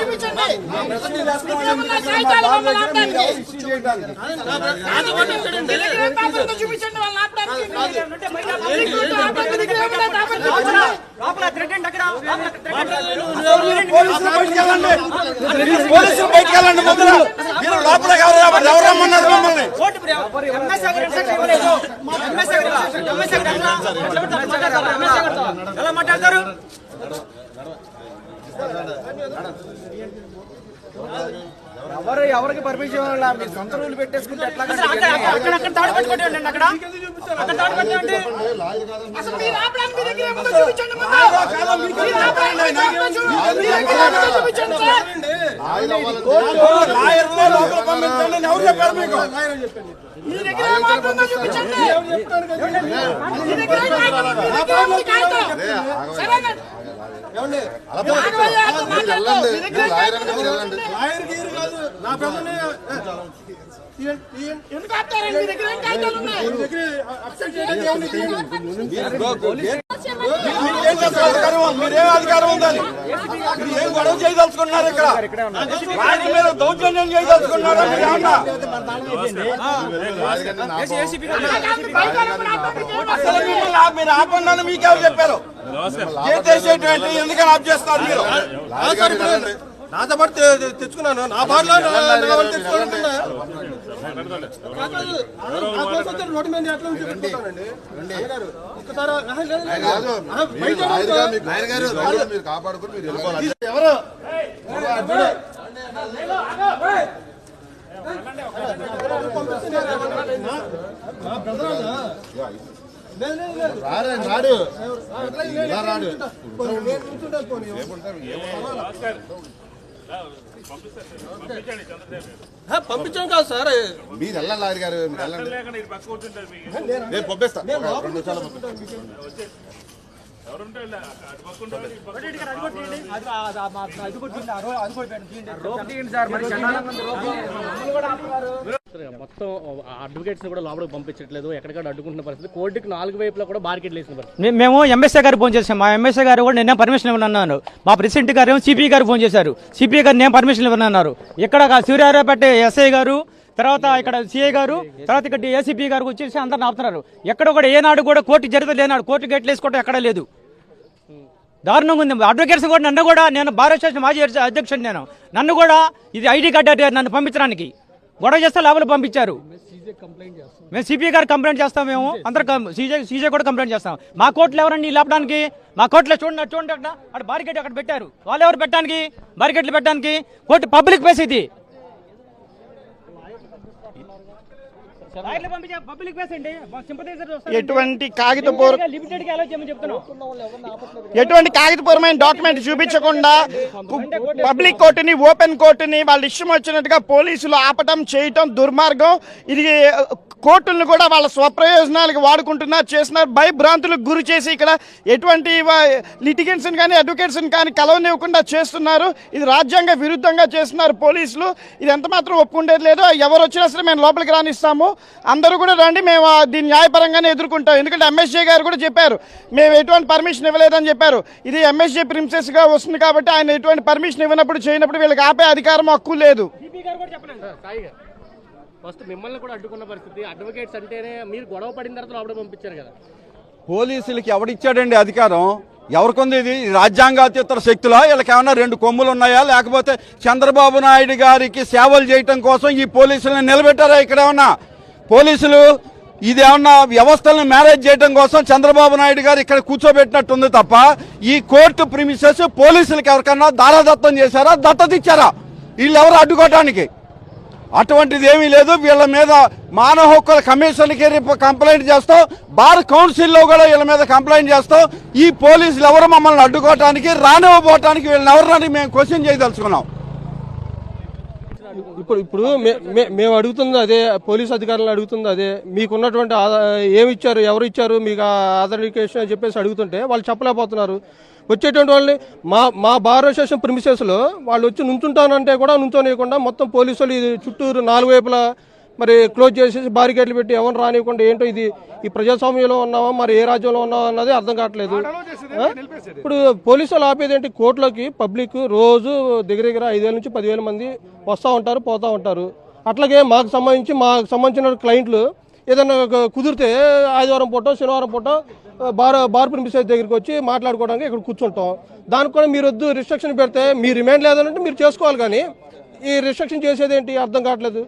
చూపించండి. మీకేమన్నా పోలీసులు బయటకు వెళ్ళండి ముందర మీరు లోపల ఎవరు ఎవరు రమ్మన్నారు మమ్మల్ని ఎలా మాట్లాడతారు ఎవరు ఎవరికి పర్మిషన్ ఇవ్వాలా? మీరు సొంత రూల్ పెట్టేసుకుంటే ఎట్లా అసలు అక్కడ అక్కడ అక్కడ తాడు పెట్టుకోండి అక్కడ అక్కడ తాడు పెట్టుకోండి అసలు మీరు ఆపడానికి మీ దగ్గర ఏముందో చూపించండి ముందు. మీరు ఆపడానికి మీ దగ్గర ఏముందో మీ దగ్గర ఏముందో చూపించండి సార్. లాయర్తో లోపల పంపించండి అని ఎవరు చెప్పారు మీకు మీ దగ్గర ఏం మార్పు ఉందో చూపించండి. మీ దగ్గర ఏం కాగితం ఉంది? మీ దగ్గర ఏముంది కాగితం? సరేనా? లాయర్ నా పెద్దని ఎందుకు ఆపుతారండి? మీ దగ్గర ఏం కాగితాలు ఉన్నాయి? అప్సెట్ చేయడానికి ఏమన్నా తీయండి. మీరేం అధికారం ఉందని మీరు ఏం గొడవ చేయదలుచుకున్నారు ఇక్కడ ఆయన మీద దౌర్జన్యం చేయదలుచుకున్నారా మీరు ఏమన్నా అసలు మిమ్మల్ని మీరు ఆపండి అని మీకెవరు చెప్పారు చేసేటువంటి ఎందుకని ఆప్ చేస్తారు మీరు నాతో పాటు తెచ్చుకున్నాను. నా తెచ్చుకోవాలనుకున్నా. రోడ్డు మీద ఎట్లా ఒక్కసారి కాపాడుకుని ఎవరు? రాడు. రాడు. పంపించాం కాదు సార్. మీరు గారు వెళ్ళండి. నేను పంపిస్తా. ఒక రెండు నిమిషాలు పంపిస్తా. మొత్తం అడ్వకేట్స్ కూడా లోపలికి పంపించట్లేదు. ఎక్కడికక్కడ అడ్డుకుంటున్న పరిస్థితి. కోర్టుకి నాలుగు వైపులా కూడా బార్కెట్లు వేసిన పరిస్థితి. మేము ఎంఎస్ఏ గారు ఫోన్ చేసాం. మా ఎంఎస్ఏ గారు కూడా నిన్న పర్మిషన్ ఇవ్వనన్నారు మా ప్రెసిడెంట్ గారు ఏమో సిపి గారు ఫోన్ చేశారు. సిపి గారు నేను పర్మిషన్ ఇవ్వనన్నారు ఇక్కడ సూర్యారావుపేట ఎస్ఐ గారు తర్వాత ఇక్కడ సిఐ గారు తర్వాత ఇక్కడ ఏసీపీ గారు వచ్చేసి అందరిని ఆపుతున్నారు. ఎక్కడ కూడా ఏనాడు కూడా కోర్టు జరిగితే లేనాడు. కోర్టు గేట్లు వేసుకోవడం ఎక్కడ లేదు. దారుణంగా ఉంది. అడ్వకేట్స్ కూడా నన్ను కూడా నేను భారత మాజీ అధ్యక్షుడు నేను. నన్ను కూడా ఇది ఐడి కార్డు అడిగారు నన్ను పంపించడానికి. గొడవ చేస్తే లోపల పంపించారు. మేము సిపిఐ గారు కంప్లైంట్ చేస్తాం మేము. అందరు సీజే సీజే కూడా కంప్లైంట్ చేస్తాం. మా కోర్టులు ఎవరండి లేపడానికి? మా కోర్టులో చూడండి చూడండి అక్కడ. అక్కడ బారికెట్ అక్కడ పెట్టారు. వాళ్ళు ఎవరు పెట్టడానికి? బారికెట్లు పెట్టడానికి. కోర్టు పబ్లిక్ ప్లేస్ ఇది పబ్లిక్ ప్లేస్ అండి ఎటువంటి కాగితపూర్ ఎటువంటి కాగితపూర్వమైన డాక్యుమెంట్ చూపించకుండా పబ్లిక్ కోర్టుని ఓపెన్ కోర్టుని వాళ్ళ ఇష్టం వచ్చినట్టుగా పోలీసులు ఆపటం చేయటం దుర్మార్గం. ఇది కోర్టులను కూడా వాళ్ళ స్వప్రయోజనాలకు వాడుకుంటున్నారు చేస్తున్నారు. భయభ్రాంతులకు గురి చేసి ఇక్కడ ఎటువంటి లిటిగెంట్స్ కానీ అడ్వకేట్స్ కానీ కలవనివ్వకుండా చేస్తున్నారు. ఇది రాజ్యాంగ విరుద్ధంగా చేస్తున్నారు పోలీసులు. ఇది ఎంత మాత్రం ఒప్పుకుండేది లేదు. ఎవరు వచ్చినా సరే మేము లోపలికి రానిస్తాము. అందరూ కూడా రండి మేము దీన్ని న్యాయపరంగానే ఎదుర్కొంటాం. ఎందుకంటే ఎంఎస్జే గారు కూడా చెప్పారు మేము ఎటువంటి పర్మిషన్ ఇవ్వలేదని చెప్పారు. ఇది ఎంఎస్జే ప్రిన్సెస్గా వస్తుంది కాబట్టి ఆయన ఎటువంటి పర్మిషన్ ఇవ్వనప్పుడు చేయనప్పుడు వీళ్ళకి ఆపే అధికారం హక్కు లేదు. సాయి గారు. ఫస్ట్ మిమ్మల్ని కూడా అడ్డుకున్న పరిస్థితి. అడ్వకేట్స్ అంటేనే మీరు గొడవ పడిన తర్వాత లోపల పంపించారు కదా. పోలీసులకి ఎవడిచ్చాడండి అధికారం? ఎవరికొంది ఇది? రాజ్యాంగాతీతర శక్తులా? వీళ్ళకి ఏమైనా రెండు కొమ్ములు ఉన్నాయా లేకపోతే చంద్రబాబు నాయుడు గారికి సేవలు చేయటం కోసం ఈ పోలీసులను నిలబెట్టారా ఇక్కడ ఏమన్నా పోలీసులు ఇది ఏమన్నా వ్యవస్థలను మేనేజ్ చేయడం కోసం చంద్రబాబు నాయుడు గారు ఇక్కడ కూర్చోబెట్టినట్టుంది తప్ప ఈ కోర్టు ప్రిమిసెస్ పోలీసులకు ఎవరికన్నా దారాదత్తం చేశారా? దత్తత ఇచ్చారా? వీళ్ళు ఎవరు అడ్డుకోవటానికి? అటువంటిది ఏమీ లేదు. వీళ్ళ మీద మానవ హక్కుల కమిషన్కి కంప్లైంట్ చేస్తాం. బార్ కౌన్సిల్లో కూడా వీళ్ళ మీద కంప్లైంట్ చేస్తాం. ఈ పోలీసులు ఎవరు మమ్మల్ని అడ్డుకోవటానికి రానివ్వబోవటానికి వీళ్ళని ఎవరినని మేము క్వశ్చన్ చేయదలుచుకున్నాం. ఇప్పుడు ఇప్పుడు మే- మే- మేము అడుగుతుంది అదే పోలీస్ అధికారులను అడుగుతుంది అదే. మీకున్నటువంటి ఆధా- ఏమి ఇచ్చారు ఎవరు ఇచ్చారు మీకు ఆథెంటికేషన్ అని చెప్పేసి అడుగుతుంటే వాళ్ళు చెప్పలేకపోతున్నారు. వచ్చేటువంటి వాళ్ళని మా మా బార్ అసోసియేషన్ ప్రిమిసెస్లో వాళ్ళు వచ్చి నుంచుంటానంటే కూడా నుంచోనియకుండా మొత్తం పోలీసులు ఇది చుట్టూరు నాలుగు వైపులా మరి క్లోజ్ చేసేసి బారికేడ్లు పెట్టి ఎవరు రానివ్వకుండా ఏంటో ఇది ఈ ప్రజాస్వామ్యంలో ఉన్నామా మరి ఏ రాజ్యంలో ఉన్నామా అన్నది అర్థం కావట్లేదు? ఇప్పుడు పోలీసు వాళ్ళు ఆపేది ఏంటి? కోర్టులోకి పబ్లిక్ రోజు దగ్గర దగ్గర ఐదేళ్ళ నుంచి పదివేల మంది వస్తూ ఉంటారు పోతూ ఉంటారు. అట్లాగే మాకు సంబంధించి మాకు సంబంధించిన క్లయింట్లు ఏదైనా కుదిరితే ఆదివారం పూట శనివారం పూట బార్ బార్ ప్రిమిసెస్ దగ్గరికి వచ్చి మాట్లాడుకోవడానికి ఇక్కడ కూర్చుంటాం. దానికి కూడా మీరు వద్దు రిస్ట్రిక్షన్ పెడితే మీ రిమైండ్ లేదంటే మీరు చేసుకోవాలి కానీ ఈ రిస్ట్రిక్షన్ చేసేది ఏంటి? అర్థం కావట్లేదు.